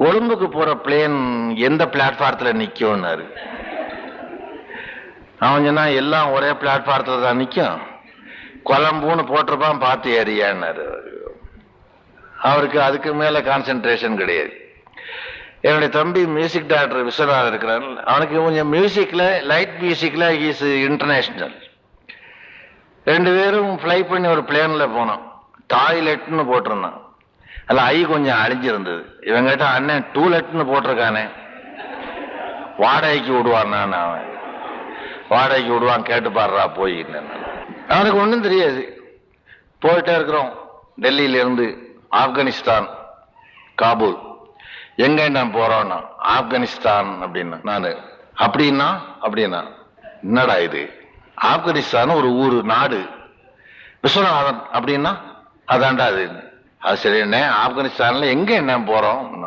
கொழும்புக்கு போற பிளேன் எந்த பிளாட்ஃபாரத்துல நிக்கும்னாரு? அவன் சொன்னா எல்லாம் ஒரே பிளாட்ஃபாரத்துல தான் நிக்கும். கொலம்புன்னு போட்டிருப்பான் பார்த்து ஏறியான்னாரு அவருக்கு அதுக்கு மேல கான்சென்ட்ரேஷன் கிடையாது. என்னுடைய தம்பி மியூசிக் டைரக்டர் விஸ்வநாதன் இருக்கிறான் அவனுக்கு கொஞ்சம் மியூசிக்ல லைட் மியூசிக்ல இஸ் இன்டர்நேஷனல் ரெண்டு பேரும் ஃப்ளை பண்ணி ஒரு பிளேன்ல போனோம். டாய்லெட்னு போட்டிருந்தான். அதில் ஐ கொஞ்சம் அழிஞ்சிருந்தது. இவன் கேட்டா அண்ணன் டூலெட்னு போட்டிருக்கானே. வாடகைக்கு விடுவான் நான் அவன். வாடகைக்கு விடுவான் கேட்டு பாடுறா போய் அவனுக்கு ஒன்றும் தெரியாது. போயிட்டே இருக்கிறோம். டெல்லியில இருந்து ஆப்கானிஸ்தான் காபூல். எங்க நான் போறோம்னா ஆப்கானிஸ்தான் அப்படின்னா. நானு அப்படின்னா அப்படின்னா என்னடா இது? ஆப்கானிஸ்தான் ஒரு ஊர் நாடு. விஸ்வநாதன் அப்படின்னா அதான்டா அது அது சரி என்ன? ஆப்கானிஸ்தான்ல எங்க என்ன போறோம்?